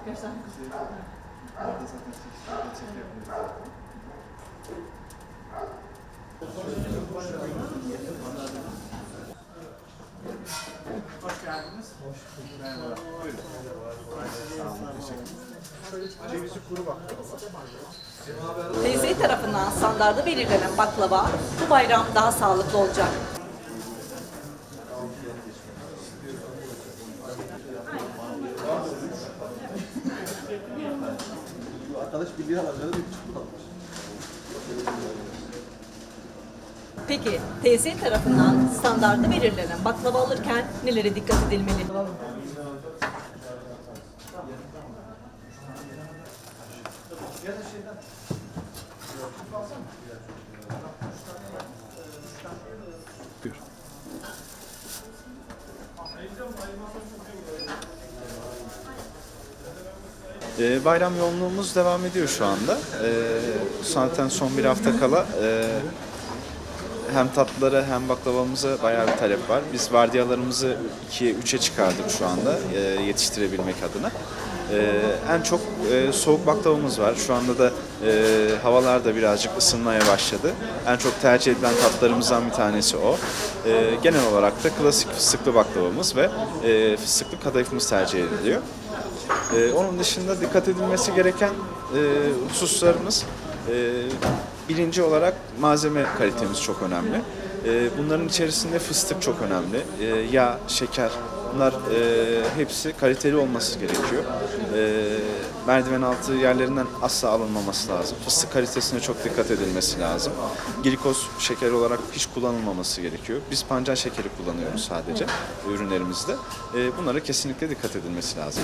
Tane Orada zaten çeşitli reçete yapıyoruz. Hoş geldiniz. Hoş bulduk. Merhaba. Buyurun. Tarafından standardı belirlenen baklava bu bayram daha sağlıklı olacak. Arkadaş bir lira alacağını bir buçuk almış. Peki TSE tarafından standardı belirlenen baklava alırken nelere dikkat edilmeli? Buyur. Ee, bayram yoğunluğumuz devam ediyor şu anda. Ee, zaten son bir hafta kala e, hem tatlılara hem baklavamıza bayağı bir talep var. Biz vardiyalarımızı 2'ye 3'e çıkardık şu anda e, yetiştirebilmek adına. Ee, en çok e, soğuk baklavamız var. Şu anda da e, havalar da birazcık ısınmaya başladı. En çok tercih edilen tatlarımızdan bir tanesi o. Ee, genel olarak da klasik fıstıklı baklavamız ve fıstıklı kadayıfımız tercih ediliyor. Ee, onun dışında dikkat edilmesi gereken e, hususlarımız e, birinci olarak malzeme kalitemiz çok önemli. E, bunların içerisinde fıstık çok önemli. E, yağ, şeker bunlar e, hepsi kaliteli olması gerekiyor. E, merdiven altı yerlerinden asla alınmaması lazım. Fıstık kalitesine çok dikkat edilmesi lazım. Glikoz şeker olarak hiç kullanılmaması gerekiyor. Biz pancar şekeri kullanıyoruz sadece ürünlerimizde. E, bunlara kesinlikle dikkat edilmesi lazım.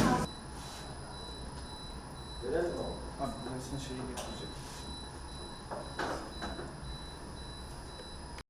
arasında şeyi getirecek.